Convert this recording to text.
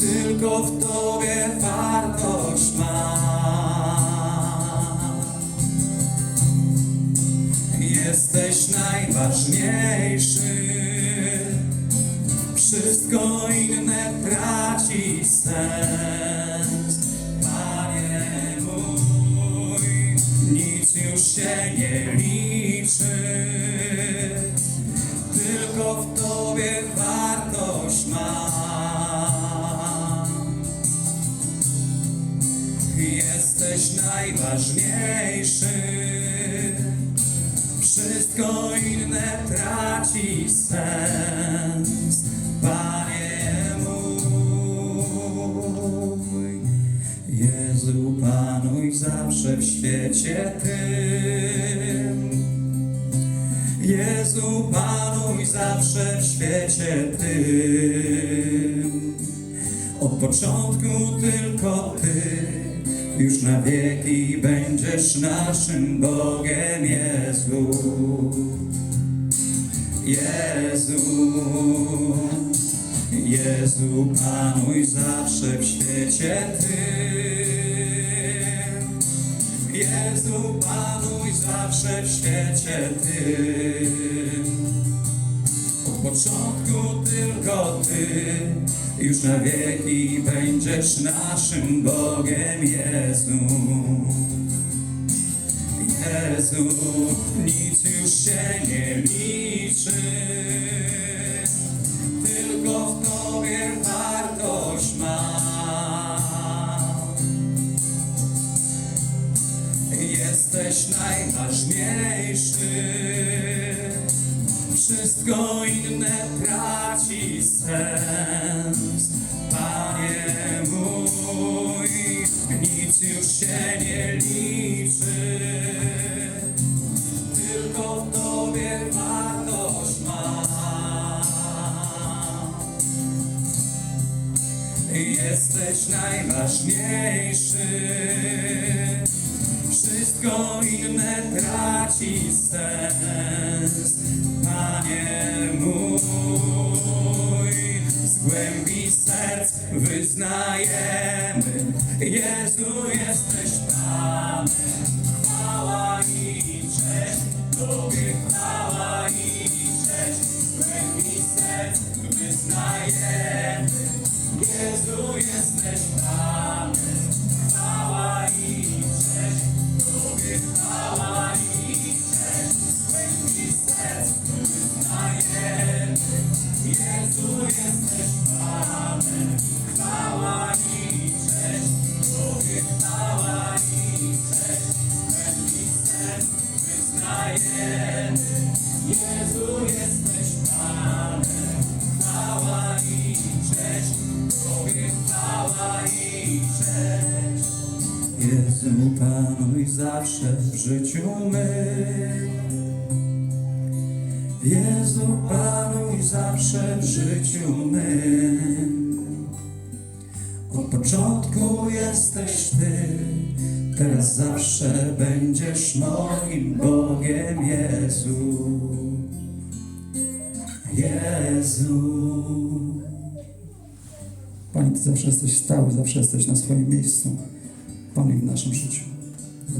tylko w Tobie wartość ma. Jesteś najważniejszy, wszystko inne traci sens. Panie mój, nic już się nie liczy, w Tobie wartość ma. Jesteś najważniejszy, wszystko inne traci sens. Panie mój, Jezu, panuj zawsze w świecie Tym. Jezu, panuj zawsze w świecie Tym. Od początku tylko Ty, już na wieki będziesz naszym Bogiem, Jezu. Jezu, Jezu, panuj zawsze w świecie Tym. Jezu, panuj zawsze w świecie Tym. Od początku tylko Ty, już na wieki będziesz naszym Bogiem, Jezu. Jezu, nic już się nie liczy, najważniejszy, wszystko inne traci sens. Panie mój, nic już się nie liczy, tylko w Tobie wartość ma. Jesteś najważniejszy, wszystko inne traci sens. Panie mój, z głębi serc wyznajemy, Jezu jesteś Panem. Chwała i cześć, Tobie chwała i cześć, z głębi serc wyznajemy, Jezu jesteś Panem. Wyznajemy, Jezu jesteś Panem. Chwała i cześć, Tobie chwała i cześć. Jezu, Panuj zawsze w życiu my. Jezu, Panuj zawsze w życiu my. Od początku jesteś Ty, teraz zawsze będziesz moim Jezu. Jezu. Panie, Ty zawsze jesteś stały, zawsze jesteś na swoim miejscu. Panie, w naszym życiu.